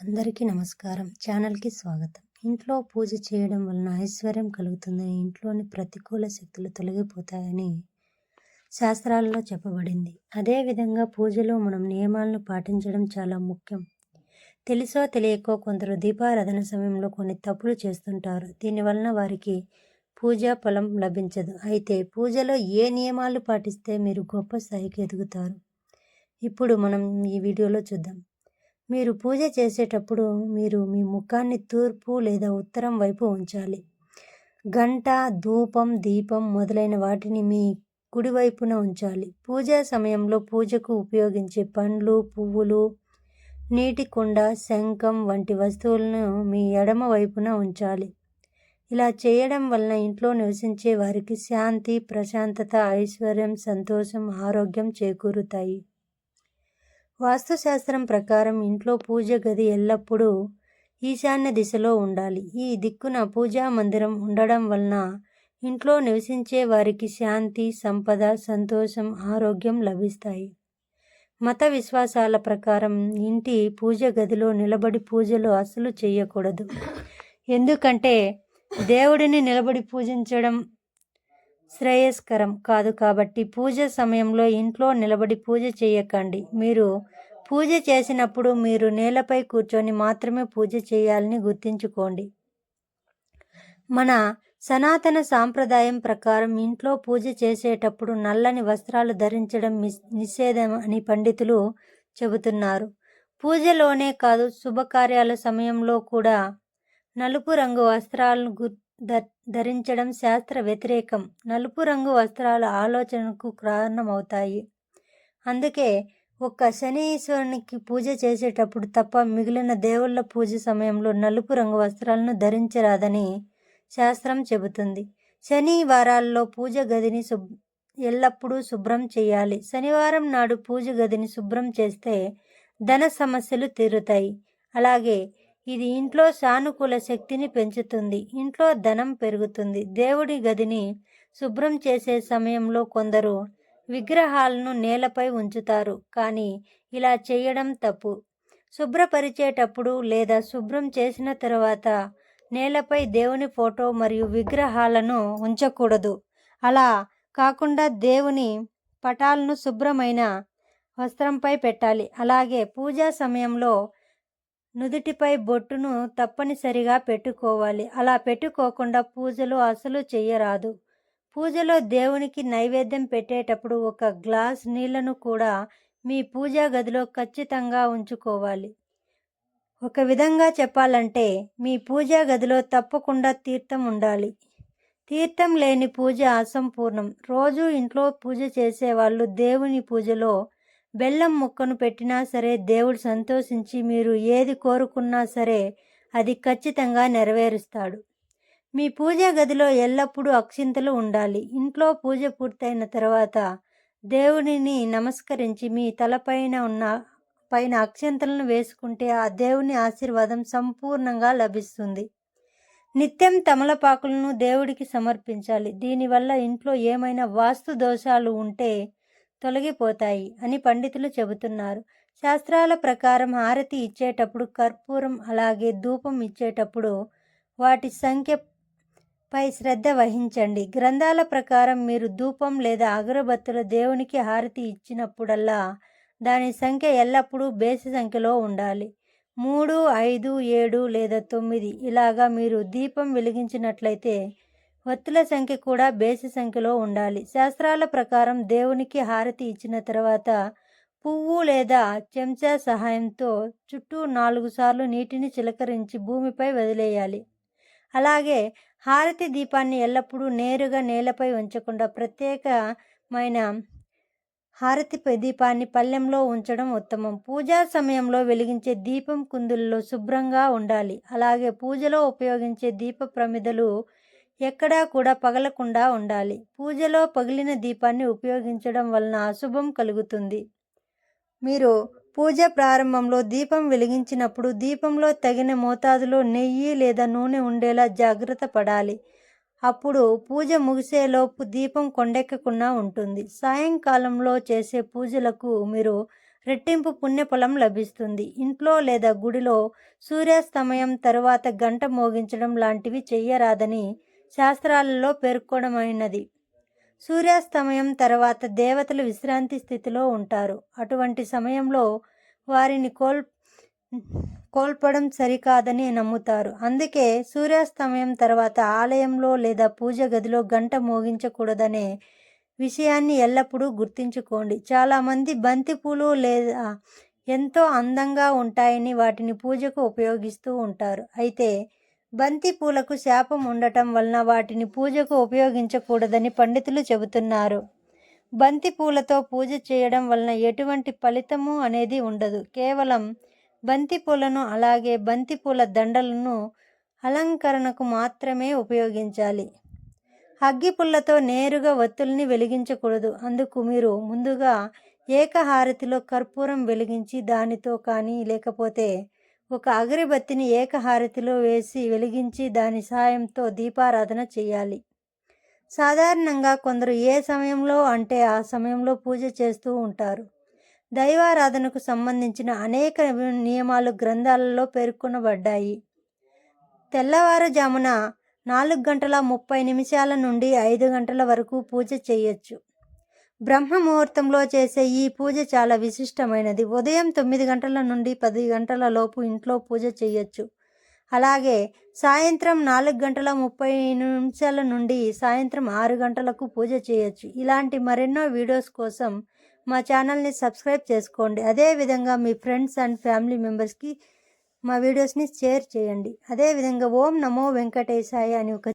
అందరికీ నమస్కారం. ఛానల్కి స్వాగతం. ఇంట్లో పూజ చేయడం వలన ఐశ్వర్యం కలుగుతుందని ఇంట్లోని ప్రతికూల శక్తులు తొలగిపోతాయని శాస్త్రాలలో చెప్పబడింది. అదేవిధంగా పూజలో మనం నియమాలను పాటించడం చాలా ముఖ్యం. తెలుసో తెలియకో కొందరు దీపారాధన సమయంలో కొన్ని తప్పులు చేస్తుంటారు. దీనివలన వారికి పూజా ఫలం లభించదు. అయితే పూజలో ఏ నియమాలు పాటిస్తే మీరు గొప్ప స్థాయికి ఎదుగుతారు? ఇప్పుడు మనం ఈ వీడియోలో చూద్దాం. మీరు పూజ చేసేటప్పుడు మీరు మీ ముఖాన్ని తూర్పు లేదా ఉత్తరం వైపు ఉంచాలి. గంట ధూపం దీపం మొదలైన వాటిని మీ కుడివైపున ఉంచాలి. పూజా సమయంలో పూజకు ఉపయోగించే పండ్లు పువ్వులు నీటి కుండ శంఖం వంటి వస్తువులను మీ ఎడమ వైపున ఉంచాలి. ఇలా చేయడం వలన ఇంట్లో నివసించే వారికి శాంతి ప్రశాంతత ఐశ్వర్యం సంతోషం ఆరోగ్యం చేకూరుతాయి. వాస్తుశాస్త్రం ప్రకారం ఇంట్లో పూజ గది ఎల్లప్పుడూ ఈశాన్య దిశలో ఉండాలి. ఈ దిక్కున పూజా మందిరం ఉండడం వలన ఇంట్లో నివసించే వారికి శాంతి సంపద సంతోషం ఆరోగ్యం లభిస్తాయి. మత విశ్వాసాల ప్రకారం ఇంటి పూజ గదిలో నిలబడి పూజలు అసలు చేయకూడదు. ఎందుకంటే దేవుడిని నిలబడి పూజించడం శ్రేయస్కరం కాదు కాబట్టి పూజ సమయంలో ఇంట్లో నిలబడి పూజ చేయకండి. మీరు పూజ చేసినప్పుడు మీరు నేలపై కూర్చొని మాత్రమే పూజ చేయాలని గుర్తుంచుకోండి. మన సనాతన సాంప్రదాయం ప్రకారం ఇంట్లో పూజ చేసేటప్పుడు నల్లని వస్త్రాలు ధరించడం నిషేధం అని పండితులు చెబుతున్నారు. పూజలోనే కాదు శుభకార్యాల సమయంలో కూడా నలుపు రంగు వస్త్రాలను ధరించడం శాస్త్ర వ్యతిరేకం. నలుపు రంగు వస్త్రాల ఆలోచనకు కారణమవుతాయి. అందుకే ఒక్క శనీశ్వరునికి పూజ చేసేటప్పుడు తప్ప మిగిలిన దేవుళ్ళ పూజ సమయంలో నలుపు రంగు వస్త్రాలను ధరించరాదని శాస్త్రం చెబుతుంది. శని వారాల్లో పూజ గదిని శుభ్ ఎల్లప్పుడూ శుభ్రం చేయాలి. శనివారం నాడు పూజ గదిని శుభ్రం చేస్తే ధన సమస్యలు తీరుతాయి. అలాగే ఇది ఇంట్లో సానుకూల శక్తిని పెంచుతుంది. ఇంట్లో ధనం పెరుగుతుంది. దేవుడి గదిని శుభ్రం చేసే సమయంలో కొందరు విగ్రహాలను నేలపై ఉంచుతారు. కానీ ఇలా చేయడం తప్పు. శుభ్రపరిచేటప్పుడు లేదా శుభ్రం చేసిన తర్వాత నేలపై దేవుని ఫోటో మరియు విగ్రహాలను ఉంచకూడదు. అలా కాకుండా దేవుని పటాలను శుభ్రమైన వస్త్రంపై పెట్టాలి. అలాగే పూజా సమయంలో నుదుటిపై బొట్టును తప్పనిసరిగా పెట్టుకోవాలి. అలా పెట్టుకోకుండా పూజలు అసలు చెయ్యరాదు. పూజలో దేవునికి నైవేద్యం పెట్టేటప్పుడు ఒక గ్లాస్ నీళ్ళను కూడా మీ పూజా గదిలో ఖచ్చితంగా ఉంచుకోవాలి. ఒక విధంగా చెప్పాలంటే మీ పూజా గదిలో తప్పకుండా తీర్థం ఉండాలి. తీర్థం లేని పూజ అసంపూర్ణం. రోజు ఇంట్లో పూజ చేసేవాళ్ళు దేవుని పూజలో బెల్లం ముక్కను పెట్టినా సరే దేవుడు సంతోషించి మీరు ఏది కోరుకున్నా సరే అది ఖచ్చితంగా నెరవేరుస్తాడు. మీ పూజ గదిలో ఎల్లప్పుడూ అక్షింతలు ఉండాలి. ఇంట్లో పూజ పూర్తయిన తర్వాత దేవుడిని నమస్కరించి మీ తలపైన ఉన్న పైన అక్షంతలను వేసుకుంటే ఆ దేవుని ఆశీర్వాదం సంపూర్ణంగా లభిస్తుంది. నిత్యం తమలపాకులను దేవుడికి సమర్పించాలి. దీనివల్ల ఇంట్లో ఏమైనా వాస్తు దోషాలు ఉంటే తొలగిపోతాయి అని పండితులు చెబుతున్నారు. శాస్త్రాల ప్రకారం హారతి ఇచ్చేటప్పుడు కర్పూరం అలాగే ధూపం ఇచ్చేటప్పుడు వాటి సంఖ్య పై శ్రద్ధ వహించండి. గ్రంథాల ప్రకారం మీరు ధూపం లేదా అగరబత్తుల దేవునికి హారతి ఇచ్చినప్పుడల్లా దాని సంఖ్య ఎల్లప్పుడూ బేసి సంఖ్యలో ఉండాలి. మూడు ఐదు ఏడు లేదా తొమ్మిది. ఇలాగా మీరు దీపం వెలిగించినట్లయితే వత్తుల సంఖ్య కూడా బేసి సంఖ్యలో ఉండాలి. శాస్త్రాల ప్రకారం దేవునికి హారతి ఇచ్చిన తర్వాత పువ్వు లేదా చెంచా సహాయంతో చుట్టూ నాలుగు సార్లు నీటిని చిలకరించి భూమిపై వదిలేయాలి. అలాగే హారతి దీపాన్ని ఎల్లప్పుడూ నేరుగా నేలపై ఉంచకుండా ప్రత్యేకమైన హారతి దీపాన్ని పల్లెంలో ఉంచడం ఉత్తమం. పూజా సమయంలో వెలిగించే దీపం కుందుల్లో శుభ్రంగా ఉండాలి. అలాగే పూజలో ఉపయోగించే దీప ప్రమిదలు ఎక్కడా కూడా పగలకుండా ఉండాలి. పూజలో పగిలిన దీపాన్ని ఉపయోగించడం వలన అశుభం కలుగుతుంది. మీరు పూజ ప్రారంభంలో దీపం వెలిగించినప్పుడు దీపంలో తగిన మోతాదులో నెయ్యి లేదా నూనె ఉండేలా జాగ్రత్త పడాలి. అప్పుడు పూజ ముగిసేలోపు దీపం కొండెక్కకుండా ఉంటుంది. సాయంకాలంలో చేసే పూజలకు మీరు రెట్టింపు పుణ్యఫలం లభిస్తుంది. ఇంట్లో లేదా గుడిలో సూర్యాస్తమయం తరువాత గంట మోగించడం లాంటివి చెయ్యరాదని శాస్త్రాలలో పేర్కొనమైనది సూర్యాస్తమయం తర్వాత దేవతలు విశ్రాంతి స్థితిలో ఉంటారు. అటువంటి సమయంలో వారిని కోల్ కోల్పడం సరికాదని నమ్ముతారు. అందుకే సూర్యాస్తమయం తర్వాత ఆలయంలో లేదా పూజ గదిలో గంట మోగించకూడదనే విషయాన్ని ఎల్లప్పుడూ గుర్తుంచుకోండి. చాలామంది బంతిపూలు లేదా ఎంతో అందంగా ఉంటాయని వాటిని పూజకు ఉపయోగిస్తూ ఉంటారు. అయితే బంతి పూలకు శాపం ఉండటం వలన వాటిని పూజకు ఉపయోగించకూడదని పండితులు చెబుతున్నారు. బంతి పూలతో పూజ చేయడం వలన ఎటువంటి ఫలితము అనేది ఉండదు. కేవలం బంతి పూలను అలాగే బంతి పూల దండలను అలంకరణకు మాత్రమే ఉపయోగించాలి. అగ్గిపుల్లతో నేరుగా ఒత్తుల్ని వెలిగించకూడదు. అందుకు మీరు ముందుగా ఏకహారతిలో కర్పూరం వెలిగించి దానితో కానీ లేకపోతే ఒక అగరబత్తిని ఏకహారతిలో వేసి వెలిగించి దాని సాయంతో దీపారాధన చేయాలి. సాధారణంగా కొందరు ఏ సమయంలో అంటే ఆ సమయంలో పూజ చేస్తూ ఉంటారు. దైవారాధనకు సంబంధించిన అనేక నియమాలు గ్రంథాలలో పేర్కొనబడ్డాయి. తెల్లవారుజామున నాలుగు గంటల ముప్పై నిమిషాల నుండి ఐదు గంటల వరకు పూజ చేయొచ్చు. బ్రహ్మ ముహూర్తంలో చేసే ఈ పూజ చాలా విశిష్టమైనది. ఉదయం తొమ్మిది గంటల నుండి పది గంటల లోపు ఇంట్లో పూజ చేయొచ్చు. అలాగే సాయంత్రం నాలుగు గంటల ముప్పై నిమిషాల నుండి సాయంత్రం ఆరు గంటలకు పూజ చేయొచ్చు. ఇలాంటి మరెన్నో వీడియోస్ కోసం మా ఛానల్ని సబ్స్క్రైబ్ చేసుకోండి. అదేవిధంగా మీ ఫ్రెండ్స్ అండ్ ఫ్యామిలీ మెంబర్స్కి మా వీడియోస్ని షేర్ చేయండి. అదేవిధంగా ఓం నమో వెంకటేశాయ అని ఒక